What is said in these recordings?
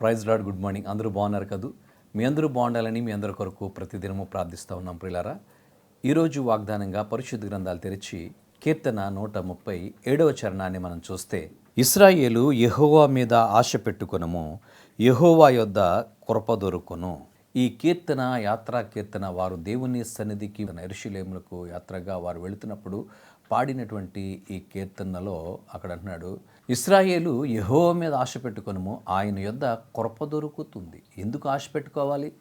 Praise lord good morning. అందరూ బాగున్నారు కదూ? మీ అందరూ బాగుండాలని మీ అందరి కొరకు ప్రతిదినము ప్రార్థిస్తూ ఉన్నాం ప్రిలారా ఈరోజు వాగ్దానంగా పరిశుద్ధ గ్రంథాలు తెరిచి కీర్తన నూట ముప్పై ఏడవ చరణాన్ని మనం చూస్తే ఇస్రాయేలు యహోవా మీద ఆశ పెట్టుకునము యహోవా యొద్ద కృపదొరుకును ఈ కీర్తన యాత్రా కీర్తన వారు దేవుని సన్నిధికి ఎరుషులేములకు యాత్రగా వారు వెళుతున్నప్పుడు పాడినటువంటి ఈ కీర్తనలో అక్కడ అంటున్నాడు ఇస్రాయేలు యహో మీద ఆశ పెట్టుకొనము ఆయన యొద్ద కొరప దొరుకుతుంది. ఎందుకు ఆశ పెట్టుకోవాలి?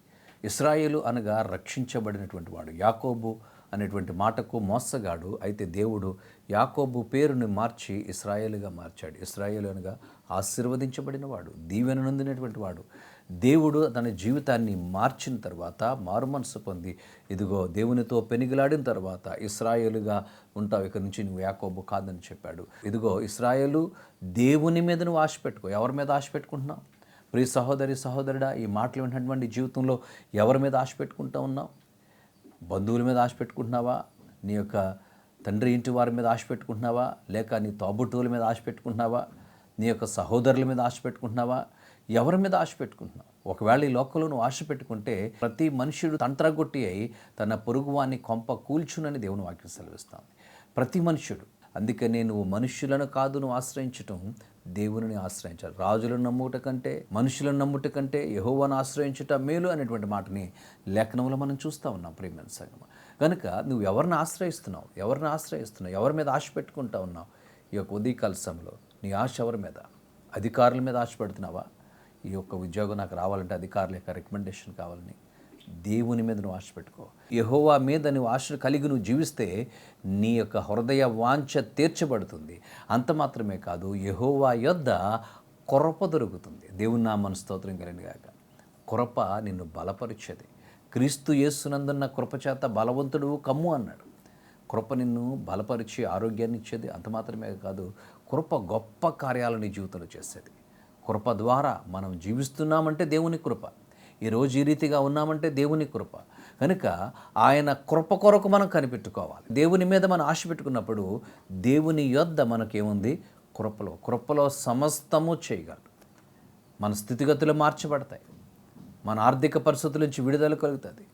ఇస్రాయేలు అనగా రక్షించబడినటువంటి వాడు. యాకోబు అనేటువంటి మాటకు మోసగాడు. అయితే దేవుడు యాకోబు పేరుని మార్చి ఇస్రాయేలుగా మార్చాడు. ఇస్రాయేలు అనగా ఆశీర్వదించబడినవాడు దీవెన నొందినటువంటి వాడు. దేవుడు తన జీవితాన్ని మార్చిన తర్వాత మారుమనసు పొంది ఇదిగో దేవునితో పెనిగిలాడిన తర్వాత ఇస్రాయేలుగా ఉంటావు. ఇక్కడి నుంచి నువ్వు యాకోబు కాదని చెప్పాడు. ఇదిగో ఇస్రాయేలు దేవుని మీద నువ్వు ఆశ పెట్టుకో. ఎవరి మీద ఆశ పెట్టుకుంటున్నావు? ప్రియ సహోదరి సహోదరుడా ఈ మాటలు వింటున్నటువంటి జీవితంలో ఎవరి మీద ఆశ పెట్టుకుంటూ ఉన్నావు? బంధువుల మీద ఆశ పెట్టుకుంటున్నావా? నీ యొక్క తండ్రి ఇంటి వారి మీద ఆశ పెట్టుకుంటున్నావా? లేక నీ తోబుట్టువుల మీద ఆశ పెట్టుకుంటున్నావా? నీ యొక్క సహోదరుల మీద ఆశ పెట్టుకుంటున్నావా? ఎవరి మీద ఆశ పెట్టుకుంటున్నావు? ఒకవేళ ఈ లోకంలో నువ్వు ఆశ పెట్టుకుంటే ప్రతి మనుషుడు తంత్రగొట్టి అయి తన పొరుగువాన్ని కొంప కూల్చునని దేవుని వాక్యం సెలవిస్తాను ప్రతి మనుష్యుడు అందుకనే నువ్వు మనుష్యులను కాదు నువ్వు ఆశ్రయించటం దేవుని ఆశ్రయించాలి. రాజులను నమ్ముట కంటే మనుషులను నమ్ముట కంటే యహోవాను ఆశ్రయించుట మేలు అనేటువంటి మాటని లేఖనంలో మనం చూస్తూ ఉన్నాం ప్రేమైన సంగమ కనుక నువ్వు ఎవరిని ఆశ్రయిస్తున్నావు? ఎవరిని ఆశ్రయిస్తున్నావు? ఎవరి మీద ఆశ పెట్టుకుంటా ఉన్నావు? ఈ యొక్క ఉదయకాల సమయంలో నీ ఆశ ఎవరి మీద? అధికారుల మీద ఆశ పెడుతున్నావా? ఈ యొక్క ఉద్యోగం నాకు రావాలంటే అధికారుల యొక్క రికమెండేషన్ కావాలని దేవుని మీద నువ్వు ఆశ పెట్టుకో. యహోవా మీద నువ్వు ఆశ కలిగి నువ్వు జీవిస్తే నీ యొక్క హృదయ వాంఛ తీర్చబడుతుంది. అంత మాత్రమే కాదు యహోవా యొద్ద కొరప దొరుకుతుంది. దేవుని నామన స్తోత్రం కలిగినగాక కొరప నిన్ను బలపరిచేది. క్రీస్తు యేసునందున్న కృపచేత బలవంతుడు కమ్ము అన్నాడు. కృప నిన్ను బలపరిచి ఆరోగ్యాన్ని ఇచ్చేది అంత మాత్రమే కాదు కృప గొప్ప కార్యాలను జీవితంలో చేసేది. కృప ద్వారా మనం జీవిస్తున్నామంటే దేవుని కృప. ఈరోజు ఈ రీతిగా ఉన్నామంటే దేవుని కృప. కనుక ఆయన కృప కొరకు మనం కనిపెట్టుకోవాలి. దేవుని మీద మనం ఆశ పెట్టుకున్నప్పుడు దేవుని యొద్ద మనకేముంది? కృపలో. కృపలో సమస్తము చేయగలడు. మన స్థితిగతులు మార్చబడతాయి. మన ఆర్థిక పరిస్థితుల నుంచి విడుదల కలుగుతుంది.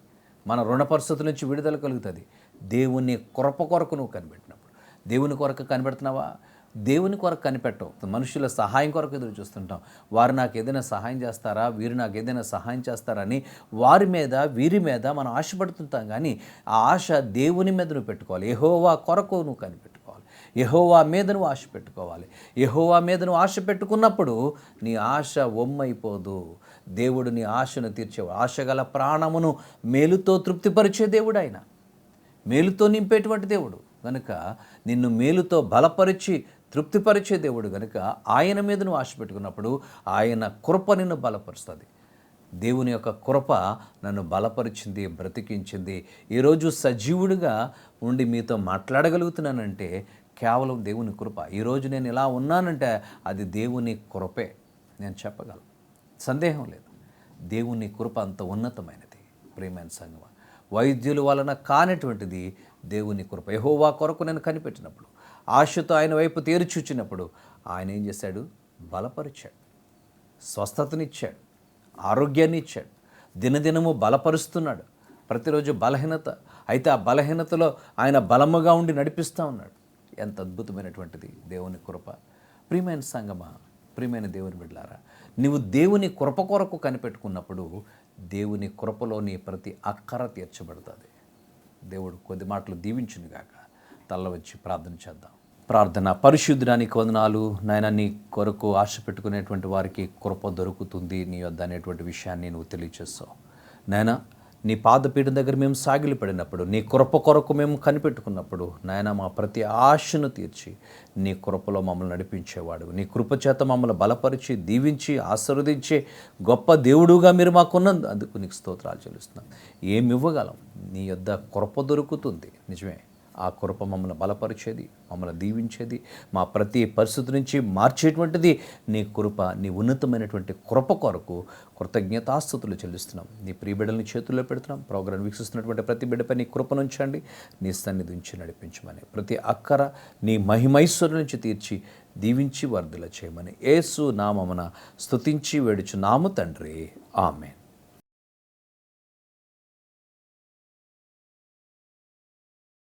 మన రుణ పరిస్థితుల నుంచి విడుదల కలుగుతుంది. దేవుని కృప కొరకు నువ్వు కనిపెట్టినప్పుడు. దేవుని కొరకు కనిపెడుతున్నావా? దేవుని కొరకు కనిపెట్టవు. మనుషుల సహాయం కొరకు ఎదురు చూస్తుంటాం. వారు నాకు ఏదైనా సహాయం చేస్తారా? వీరు నాకు ఏదైనా సహాయం చేస్తారని వారి మీద వీరి మీద మనం ఆశపడుతుంటాం. కానీ ఆ ఆశ దేవుని మీద నువ్వు పెట్టుకోవాలి. యహోవా కొరకు నువ్వు కనిపెట్టుకోవాలి. యహోవా మీద నువ్వు ఆశ పెట్టుకోవాలి. యహోవా మీద నువ్వు ఆశ పెట్టుకున్నప్పుడు నీ ఆశ ఒమ్మైపోదు దేవుడు నీ ఆశను తీర్చేవాడు. ఆశగల ప్రాణమును మేలుతో తృప్తిపరిచే దేవుడు ఆయన మేలుతో నింపేటువంటి దేవుడు. కనుక నిన్ను మేలుతో బలపరిచి తృప్తిపరిచే దేవుడు కనుక ఆయన మీద నువ్వు ఆశ పెట్టుకున్నప్పుడు ఆయన కృప నిన్ను బలపరుస్తుంది. దేవుని యొక్క కృప నన్ను బలపరిచింది బ్రతికించింది. ఈరోజు సజీవుడిగా ఉండి మీతో మాట్లాడగలుగుతున్నానంటే కేవలం దేవుని కృప. ఈరోజు నేను ఇలా ఉన్నానంటే అది దేవుని కృపే. నేను చెప్పగలను. సందేహం లేదు. దేవుని కృప అంత ఉన్నతమైనది. ప్రేమైన సంగమ వైద్యుల వలన కానటువంటిది దేవుని కృప. యహోవా కొరకు నేను కనిపెట్టినప్పుడు ఆశతో ఆయన వైపు తేరిచూచినప్పుడు ఆయన ఏం చేశాడు? బలపరిచాడు. స్వస్థతనిచ్చాడు. ఆరోగ్యాన్ని ఇచ్చాడు దినదినము బలపరుస్తున్నాడు. ప్రతిరోజు బలహీనత. అయితే ఆ బలహీనతలో ఆయన బలముగా ఉండి నడిపిస్తూ ఉన్నాడు. ఎంత అద్భుతమైనటువంటిది దేవుని కృప. ప్రియమైన సంగమా ప్రియమైన దేవుని బిడ్డలారా నీవు దేవుని కృప కొరకు కనిపెట్టుకున్నప్పుడు దేవుని కృపలోని ప్రతి అక్కర తీర్చబడుతుంది. దేవుడు కొద్ది మాటలు దీవించునుగాక. తల్ల వచ్చి ప్రార్థన చేద్దాం. ప్రార్థన. పరిశుద్ధానికి వందనాలు. నాయన నీ కొరకు ఆశ పెట్టుకునేటువంటి వారికి కృప దొరుకుతుంది నీ వద్ద అనేటువంటి విషయాన్ని నువ్వు తెలియచేస్తావు. నాయన నీ పాదపీఠం దగ్గర మేము సాగిలి పడినప్పుడు నీ కృప కొరకు మేము కనిపెట్టుకున్నప్పుడు నాయన మా ప్రతి ఆశను తీర్చి నీ కృపలో మమ్మల్ని నడిపించేవాడు. నీ కృప చేత మమ్మల్ని బలపరిచి దీవించి ఆశీర్వదించే గొప్ప దేవుడుగా మీరు మాకున్నందుకు అందుకు నీకు స్తోత్రాలు చెల్లిస్తున్నాం. ఏమి ఇవ్వగలం? నీ యొద్ద కృప దొరుకుతుంది. నిజమే. ఆ కృప మమ్మల్ని బలపరిచేది మమ్మల్ని దీవించేది మా ప్రతి పరిస్థితి నుంచి మార్చేటువంటిది నీ కృప నీ ఉన్నతమైనటువంటి కృప కొరకు కృతజ్ఞతాస్థుతులు చెల్లిస్తున్నాం. నీ ప్రియబిడ్డల్ని చేతుల్లో పెడుతున్నాం. ప్రోగ్రాం వీక్షిస్తున్నటువంటి ప్రతి బిడ్డపై నీ కృప నుంచండి నీ సన్నిధి ఉంచి నడిపించమని ప్రతి అక్కర నీ మహిమైశ్వరు నుంచి తీర్చి దీవించి వర్ధల చేయమని ఏసు నామమున స్తుతించి వేడుచున్నాము తండ్రి. ఆమెన్.